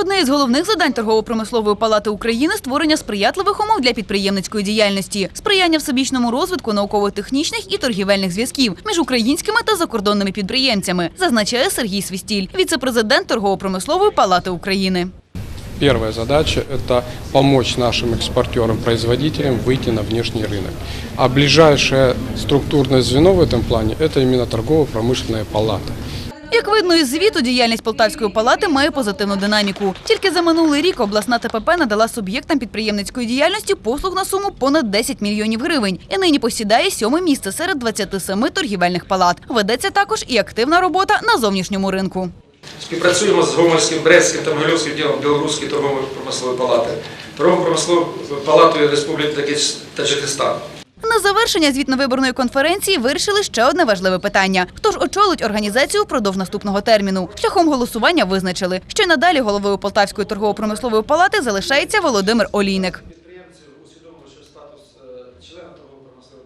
Одне із головних завдань торгово-промислової палати України створення сприятливих умов для підприємницької діяльності, сприяння всебічному розвитку науково-технічних і торгівельних зв'язків між українськими та закордонними підприємцями, зазначає Сергій Свістіль, віце-президент торгово-промислової палати України. Первая задача – это помочь нашим экспортерам-производителям выйти на внешний рынок. А ближайшее структурное звено в этом плане – это именно торгово-промышленная палата. Як видно із звіту, діяльність Полтавської палати має позитивну динаміку. Тільки за минулий рік обласна ТПП надала суб'єктам підприємницької діяльності послуг на суму понад 10 мільйонів гривень і нині посідає сьоме місце серед 27 торгівельних палат. Ведеться також і активна робота на зовнішньому ринку. Співпрацюємо з Гомельським, Брестським та Могилівським відділом Білоруської торгово-промислової палати, торгово-промисловою палатою Республіки Таджикис- Таджикистан. На завершення звітно-виборної конференції вирішили ще одне важливе питання: хто ж очолить організацію впродовж наступного терміну? Шляхом голосування визначили, що й надалі головою Полтавської торгово-промислової палати залишається Володимир Олійник.